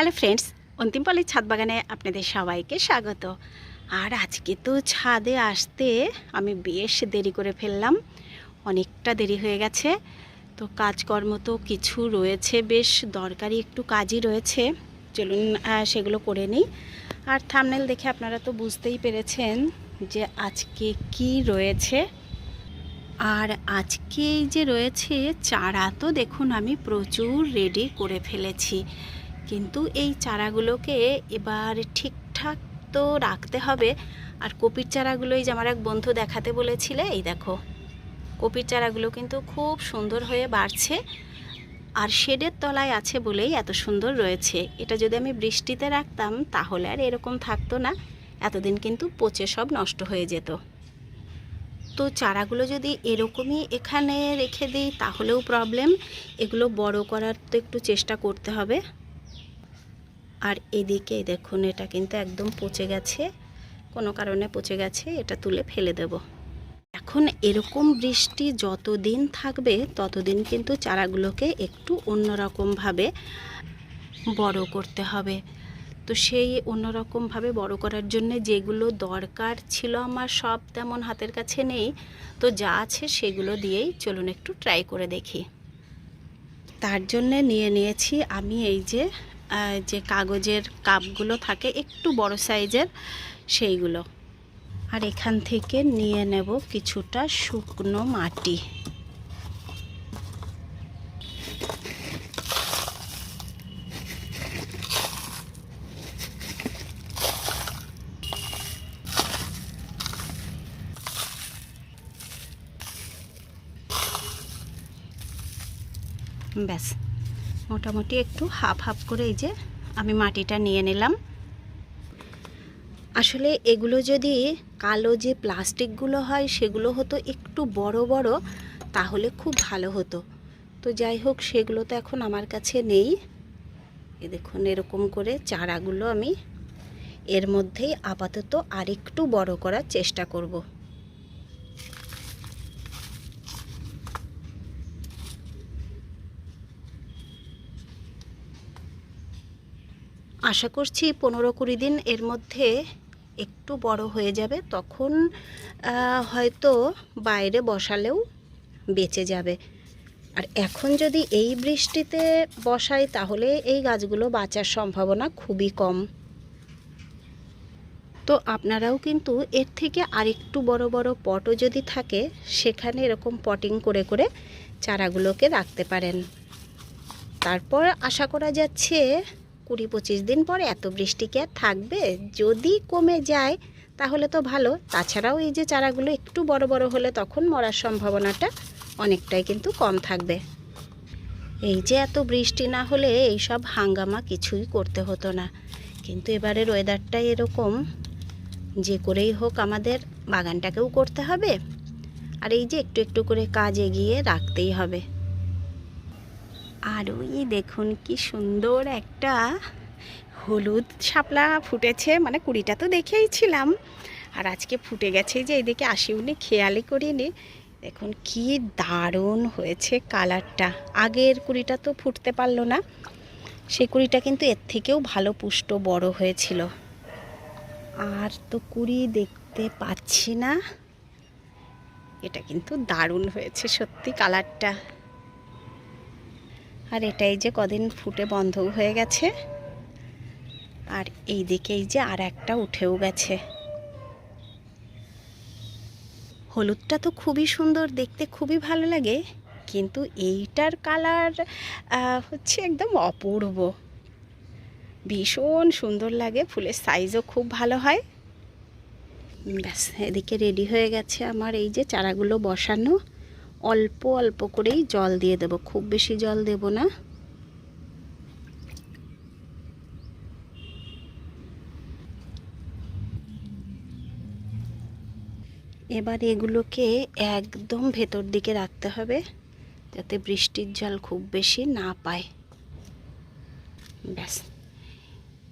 Hello friends, অন্তিম পলের ছাদ বাগানে আপনাদের সবাইকে স্বাগত। আর আজকে তো ছাদে আসতে আমি বেশ দেরি করে ফেললাম, অনেকটা দেরি হয়ে গেছে। তো কাজকর্ম তো কিছু রয়েছে, বেশ দরকারি একটু কাজই রয়েছে। চলুন সেগুলো করে নিই। আর থামনেল দেখে আপনারা তো বুঝতেই পেরেছেন যে আজকে কি রয়েছে। আর আজকে যে রয়েছে চারা, তো দেখুন আমি প্রচুর রেডি করে ফেলেছি। কিন্তু এই চারাগুলোকে এবার ঠিকঠাক তো রাখতে হবে। আর কপির চারাগুলো এই যে আমার এক বন্ধু দেখাতে বলেছিলে, এই দেখো। কপির চারাগুলো কিন্তু খুব সুন্দর হয়ে বাড়ছে। আর শেডের তলায় আছে বলেই এত সুন্দর রয়েছে। এটা যদি আমি বৃষ্টিতে রাখতাম, তাহলে আর এরকম থাকতো না। এতদিন কিন্তু পচে সব নষ্ট হয়ে যেত। তো চারাগুলো যদি এরকমই এখানে রেখে দিই, তাহলেও প্রবলেম এগুলো বড় করার তো একটু চেষ্টা করতে হবে। আর এদিকে দেখুন, এটা কিন্তু একদম পচে গেছে। কোনো কারণে পচে গেছে, এটা তুলে ফেলে দেব। এখন এরকম বৃষ্টি যতদিন থাকবে, ততদিন কিন্তু চারাগুলোকে একটু অন্যরকমভাবে বড় করতে হবে। তো সেই অন্যরকমভাবে বড় করার জন্য যেগুলো দরকার ছিল আমার, সব তেমন হাতের কাছে নেই। তো যা আছে সেগুলো দিয়েই চলুন একটু ট্রাই করে দেখি। তার জন্যে নিয়ে নিয়েছি আমি এই যে যে কাগজের কাপগুলো থাকে, একটু বড় সাইজের সেইগুলো। আর এখান থেকে নিয়ে নেব কিছুটা শুকনো মাটি। ব্যাস। মোটামুটি একটু হাফ হাফ করে এই যে আমি মাটিটা নিয়ে নিলাম। আসলে এগুলো যদি কালো যে প্লাস্টিকগুলো হয় সেগুলো হতো একটু বড় বড়, তাহলে খুব ভালো হতো। তো যাই হোক, সেগুলো তো এখন আমার কাছে নেই। এ দেখুন, এরকম করে চারাগুলো আমি এর মধ্যেই আপাতত আরেকটু বড় করার চেষ্টা করব। আশা করছি পনেরো কুড়ি দিন এর মধ্যে একটু বড় হয়ে যাবে, তখন হয়তো বাইরে বসালেও বেঁচে যাবে। আর এখন যদি এই বৃষ্টিতে বসাই, তাহলে এই গাছগুলো বাঁচার সম্ভাবনা খুবই কম। তো আপনারাও কিন্তু এর থেকে আরেকটু বড় বড় পটও যদি থাকে, সেখানে এরকম পটিং করে করে চারাগুলোকে রাখতে পারেন। তারপর আশা করা যাচ্ছে কুড়ি পঁচিশ দিন পরে এত বৃষ্টি কি আর থাকবে? যদি কমে যায়, তাহলে তো ভালো। তাছাড়াও এই যে চারাগুলো একটু বড় বড় হলে তখন মরার সম্ভাবনাটা অনেকটাই কিন্তু কম থাকবে। এই যে এত বৃষ্টি না হলে এই সব হাঙ্গামা কিছুই করতে হতো না। কিন্তু এবারের ওয়েদারটাই এরকম, যে করেই হোক আমাদের বাগানটাকেও করতে হবে। আর এই যে একটু একটু করে কাজ এগিয়ে রাখতেই হবে। আর ওই দেখুন কি সুন্দর একটা হলুদ শাপলা ফুটেছে মানে কুড়িটা তো দেখেই ছিলাম আর আজকে ফুটে গেছে যে এইদিকে আসিউনি খেয়ালই করিনি। দেখুন কি দারুণ হয়েছে কালারটা। আগের কুড়িটা তো ফুটতে পারল না সেই কুড়িটা কিন্তু এর থেকেও ভালো পুষ্ট বড় হয়েছিল। আর তো কুড়ি দেখতে পাচ্ছি না, এটা কিন্তু দারুণ হয়েছে সত্যি কালারটা। আর এটাই যে কদিন ফুটে বন্ধ হয়ে গেছে। আর এই দিকে এই যে আর একটা উঠেও গেছে। হলুদটা তো খুবই সুন্দর, দেখতে খুবই ভালো লাগে, কিন্তু এইটার কালার হচ্ছে একদম অপূর্ব। ভীষণ সুন্দর লাগে, ফুলের সাইজও খুব ভালো হয়। ব্যাস, এদিকে রেডি হয়ে গেছে আমার এই যে চারাগুলো বসানো। অল্প অল্প করেই জল দিয়ে দেব। খুব বেশি জল দেব না। এবার এগুলোকে একদম ভেতর দিকে রাখতে হবে, যাতে বৃষ্টির জল খুব বেশি না পায়। ব্যাস।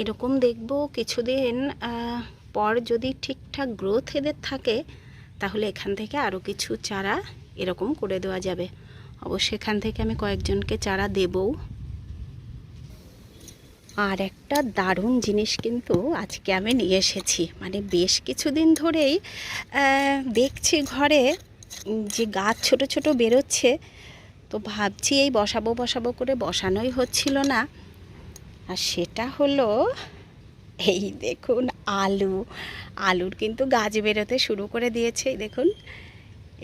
এরকম দেখব কিছুদিন পর যদি ঠিকঠাক গ্রোথ এদের থাকে, তাহলে এখান থেকে আরও কিছু চারা এরকম করে দেওয়া যাবে। অবশ্যই এখান থেকে আমি কয়েকজনকে চারা দেবও আর একটা দারুণ জিনিস কিন্তু আজকে আমি নিয়ে এসেছি। মানে বেশ কিছুদিন ধরেই দেখছি ঘরে যে গাছ ছোট ছোট বেরোচ্ছে। তো ভাবছি এই বসাবো বসাবো করে বসানোই হচ্ছিল না। আর সেটা হলো, এই দেখুন আলু। আলুর কিন্তু গাছ বেরোতে শুরু করে দিয়েছে দেখুন।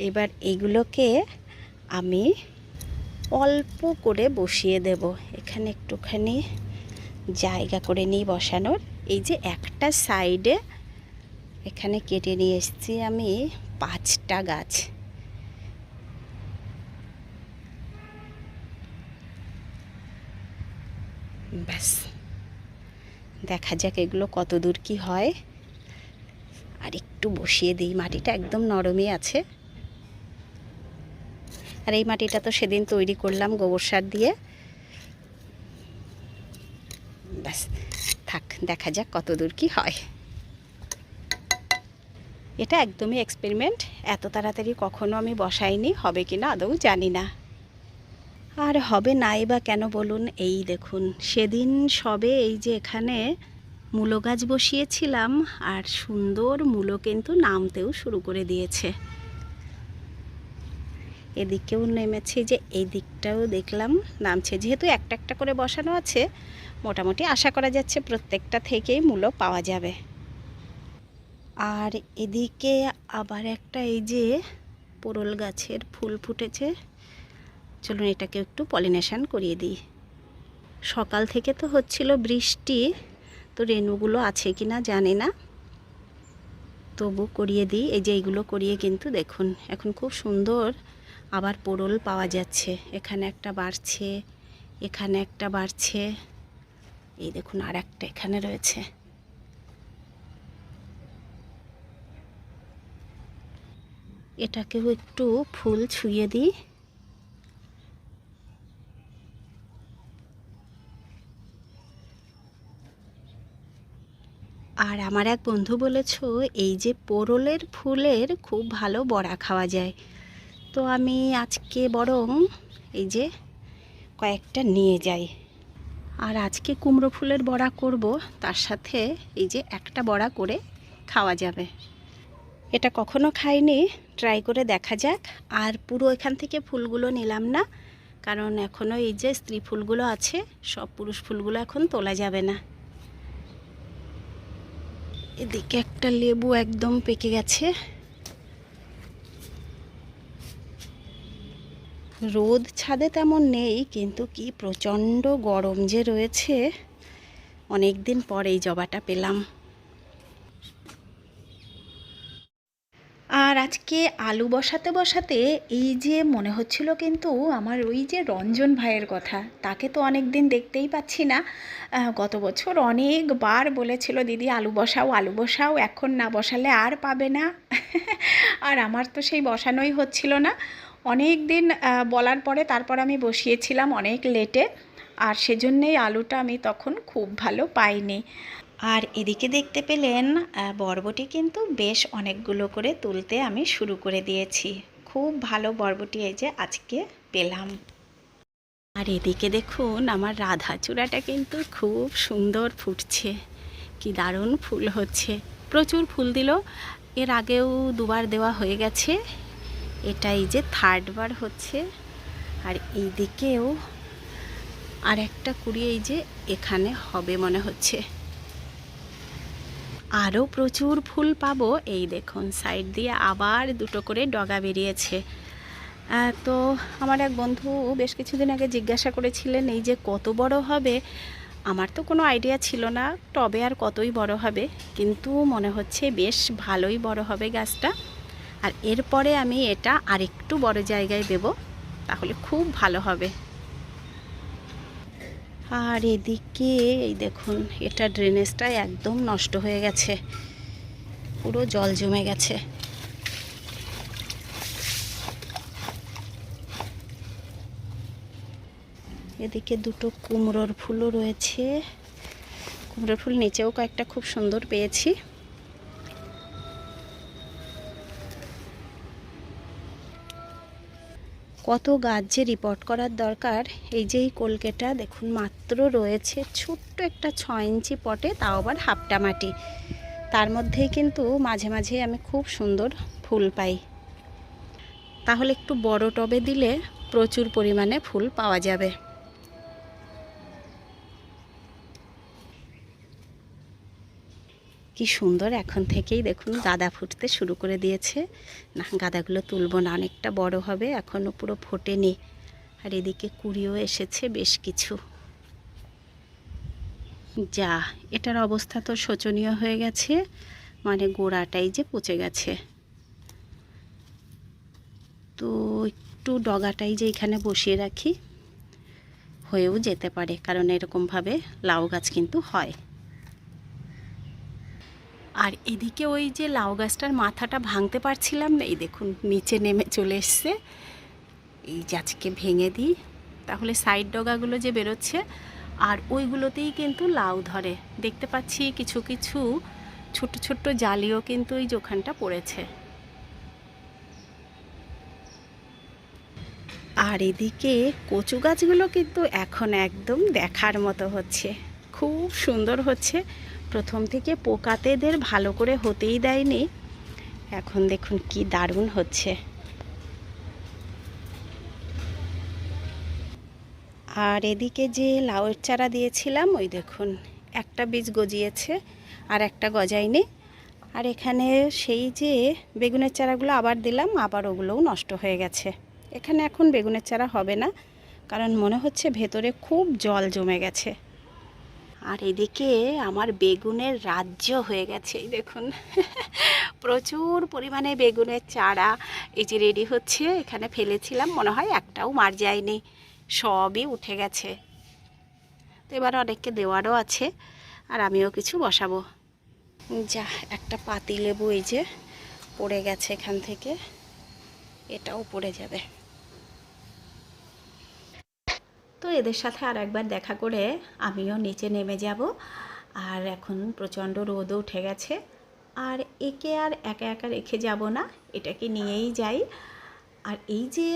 এবার এগুলোকে আমি অল্প করে বসিয়ে দেব। এখানে একটুখানি জায়গা করে নিই বসানোর। এই যে একটা সাইডে এখানে কেটে নিয়ে এসেছি আমি পাঁচটা গাছ। ব্যাস। দেখা যাক এগুলো কত দূর কি হয়। আর একটু বসিয়ে দিই। মাটিটা একদম নরমই আছে। আর এই মাটিটা তো সেদিন তৈরি করলাম গোবর সার দিয়ে। ব্যাস, থাক, দেখা যাক কত দূর কি হয়। এটা একদমই এক্সপেরিমেন্ট এত তাড়াতাড়ি কখনো আমি বসাইনি, হবে কি না আদৌ জানি না। আর হবে নাই বা কেন বলুন, এই দেখুন, সেদিন সবে এই যে এখানে মূলো গাছ বসিয়েছিলাম, আর সুন্দর মূলো কিন্তু নামতেও শুরু করে দিয়েছে। এদিকেও নেমেছি যে এই দিকটাও দেখলাম নামছে। যেহেতু একটা একটা করে বসানো আছে, মোটামুটি আশা করা যাচ্ছে প্রত্যেকটা থেকেই মূলো পাওয়া যাবে। আর এদিকে আবার একটা এই যে পোড়ল গাছের ফুল ফুটেছে। চলুন এটাকে একটু পলিনেশান করিয়ে দিই। সকাল থেকে তো হচ্ছিল বৃষ্টি, তো রেণুগুলো আছে কি না জানি না। তবু করিয়ে দিই, এই যে এইগুলো করিয়ে কিন্তু দেখুন, এখন খুব সুন্দর আবার পোড়ল পাওয়া যাচ্ছে। এখানে একটা বাড়ছে, এখানে একটা বাড়ছে। এই দেখুন আর একটা এখানে রয়েছে। এটাকেও একটু ফুল ছুঁয়ে দিই। আর আমার এক বন্ধু বলেছ, এই যে পোরলের ফুলের খুব ভালো বড়া খাওয়া যায়। তো আমি আজকে বরং এই যে কয়েকটা নিয়ে যাই। আর আজকে কুমড়ো ফুলের বড়া করব, তার সাথে এই যে একটা বড়া করে খাওয়া যাবে। এটা কখনো খাইনি, ট্রাই করে দেখা যাক। আর পুরো এখান থেকে ফুলগুলো নিলাম না, কারণ এখনও এই যে স্ত্রী ফুলগুলো আছে, সব পুরুষ ফুলগুলো এখন তোলা যাবে না। এদিকে একটা লেবু একদম পেকে গেছে। রোদ ছাদে তেমন নেই, কিন্তু কি প্রচণ্ড গরম যে রয়েছে অনেক দিন পর এই জবাটা পেলাম। আর আজকে আলু বসাতে বসাতে এই যে মনে হচ্ছিল কিন্তু আমার ওই যে রঞ্জন ভাইয়ের কথা, তাকে তো অনেক দিন দেখতেই পাচ্ছি না। গত বছর অনেকবার বলেছিল, দিদি, আলু বসাও আলু বসাও, এখন না বসালে আর পাবে না। আর আমার তো সেই বসানোই হচ্ছিল না। অনেক দিন বলার পরে তারপর আমি বসিয়েছিলাম অনেক লেটে আর সেজন্যেই আলুটা আমি তখন খুব ভালো পাইনি। আর এদিকে দেখতে পেলেন বরবটি কিন্তু বেশ অনেকগুলো করে তুলতে আমি শুরু করে দিয়েছি। খুব ভালো বরবটি এই যে আজকে পেলাম। আর এদিকে দেখুন, আমার রাধা চূড়াটা কিন্তু খুব সুন্দর ফুটছে। কি দারুণ ফুল হচ্ছে। প্রচুর ফুল দিল। এর আগেও দুবার দেওয়া হয়ে গেছে। এটা এই যে থার্ড বার হচ্ছে। আর এই দিকেও আর একটা কুড়ি এই যে এখানে হবে মনে হচ্ছে। আরও প্রচুর ফুল পাবো। এই দেখুন সাইড দিয়ে আবার দুটো করে ডগা বেরিয়েছে। তো আমার এক বন্ধু বেশ কিছুদিন আগে জিজ্ঞাসা করেছিলেন, এই যে কত বড় হবে? আমার তো কোনো আইডিয়া ছিল না টবে আর কতই বড় হবে? কিন্তু মনে হচ্ছে বেশ ভালোই বড় হবে গাছটা। আর এরপরে আমি এটা আরেকটু বড় জায়গায় দেব, তাহলে খুব ভালো হবে। আর এদিকে, এই দেখুন, এটা ড্রেনেজটা একদম নষ্ট হয়ে গেছে। পুরো জল জমে গেছে। এদিকে দুটো কুমড়োর ফুলও রয়েছে। কুমড়োর ফুল নিচেও কয়েকটা খুব সুন্দর পেয়েছি। কত গাছ যে রিপোর্ট করার দরকার, এই যে এই কলকেটা দেখুন, মাত্র রয়েছে ছোট্ট একটা ছ ইঞ্চি পটে, তাও আবার হাফটা মাটি। তার মধ্যেই কিন্তু মাঝে মাঝে আমি খুব সুন্দর ফুল পাই। তাহলে একটু বড় টবে দিলে প্রচুর পরিমাণে ফুল পাওয়া যাবে। কি সুন্দর, এখন থেকেই দেখুন গাঁদা ফুটতে শুরু করে দিয়েছে। না, গাঁদাগুলো তুলবো না, অনেকটা বড় হবে এখনও পুরো ফোটেনি। আর এদিকে কুড়িও এসেছে বেশ কিছু। যা, এটার অবস্থা তো শোচনীয় হয়ে গেছে মানে গোড়াটাই যে পচে গেছে। তো একটু ডগাটাই যে এখানে বসিয়ে রাখি, হয়েও যেতে পারে, কারণ এরকমভাবে লাউ গাছ কিন্তু হয়। আর এদিকে ওই যে লাউ গাছটার মাথাটা ভাঙতে পারছিলাম না, এই দেখুন, নিচে নেমে চলে এসছে। এই যে আজকে ভেঙে দিই, তাহলে সাইড ডগাগুলো যে বেরোচ্ছে, আর ওইগুলোতেই কিন্তু লাউ ধরে। দেখতে পাচ্ছি কিছু কিছু ছোট ছোট্ট জালিও কিন্তু ওই জোখানটা পড়েছে। আর এদিকে কচু গাছগুলো কিন্তু এখন একদম দেখার মতো হচ্ছে। খুব সুন্দর হচ্ছে। প্রথম থেকে পোকাতেদের ভালো করে হতেই দেয়নি। এখন দেখুন কি দারুণ হচ্ছে। আর এদিকে যে লাউয়ের চারা দিয়েছিলাম, ওই দেখুন, একটা বীজ গজিয়েছে আর একটা গজায়নি। আর এখানে সেই যে বেগুনের চারাগুলো আবার দিলাম, আবার ওগুলোও নষ্ট হয়ে গেছে। এখানে এখন বেগুনের চারা হবে না, কারণ মনে হচ্ছে ভেতরে খুব জল জমে গেছে। আর এদিকে আমার বেগুনের রাজ্য হয়ে গেছে দেখুন। প্রচুর পরিমাণে বেগুনের চারা এই যে রেডি হচ্ছে, এখানে ফেলেছিলাম, মনে হয় একটাও মার যায়নি, সবই উঠে গেছে। তো এবার অনেককে দেওয়ারও আছে, আর আমিও কিছু বসাবো। যা, একটা পাতি লেবু এই যে পড়ে গেছে এখান থেকে, এটাও পড়ে যাবে। তো এদের সাথে আর একবার দেখা করে আমিও নিচে নেমে যাব। আর এখন প্রচণ্ড রোদও উঠে গেছে। আর একে আর একা একা রেখে যাব না, এটাকে নিয়েই যাই। আর এই যে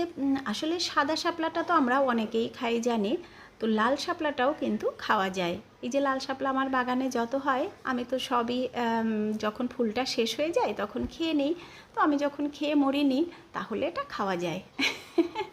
আসলে সাদা শাপলাটা তো আমরা অনেকেই খাই জানি, তো লাল শাপলাটাও কিন্তু খাওয়া যায়। এই যে লাল শাপলা আমার বাগানে যত হয়, আমি তো সবই যখন ফুলটা শেষ হয়ে যায় তখন খেয়ে নিই। তো আমি যখন খেয়ে মরিনি, তাহলে এটা খাওয়া যায়।